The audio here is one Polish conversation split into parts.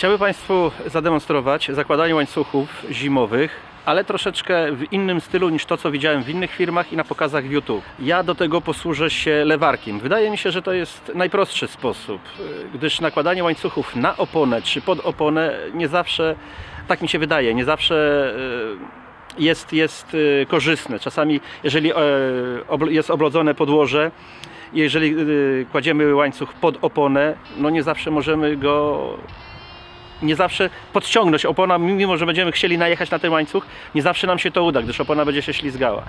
Chciałbym Państwu zademonstrować zakładanie łańcuchów zimowych, ale troszeczkę w innym stylu niż to, co widziałem w innych firmach i na pokazach w YouTube. Ja do tego posłużę się lewarkiem. Wydaje mi się, że to jest najprostszy sposób, gdyż nakładanie łańcuchów na oponę czy pod oponę nie zawsze, tak mi się wydaje, nie zawsze e, jest, jest e, korzystne. Czasami, jeżeli e, jest oblodzone podłoże, jeżeli kładziemy łańcuch pod oponę, no nie zawsze możemy go nie zawsze podciągnąć opona, mimo że będziemy chcieli najechać na ten łańcuch, nie zawsze nam się to uda, gdyż opona będzie się ślizgała.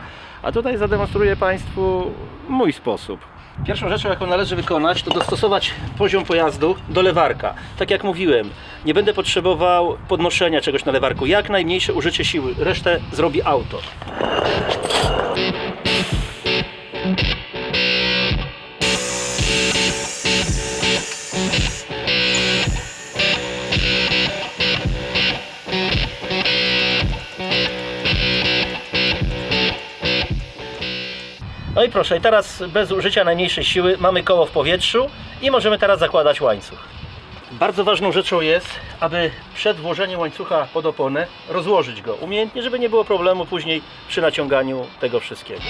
A tutaj zademonstruję Państwu mój sposób. Pierwszą rzeczą, jaką należy wykonać, to dostosować poziom pojazdu do lewarka. Tak jak mówiłem, nie będę potrzebował podnoszenia czegoś na lewarku. Jak najmniejsze użycie siły, resztę zrobi auto. No i proszę, teraz bez użycia najmniejszej siły mamy koło w powietrzu i możemy teraz zakładać łańcuch. Bardzo ważną rzeczą jest, aby przed włożeniem łańcucha pod oponę rozłożyć go umiejętnie, żeby nie było problemu później przy naciąganiu tego wszystkiego.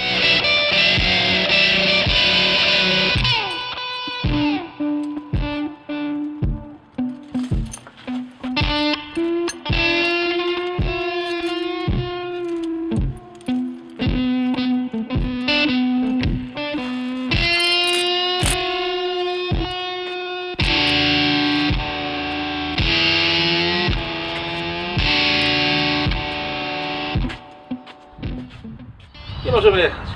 nie możemy jechać.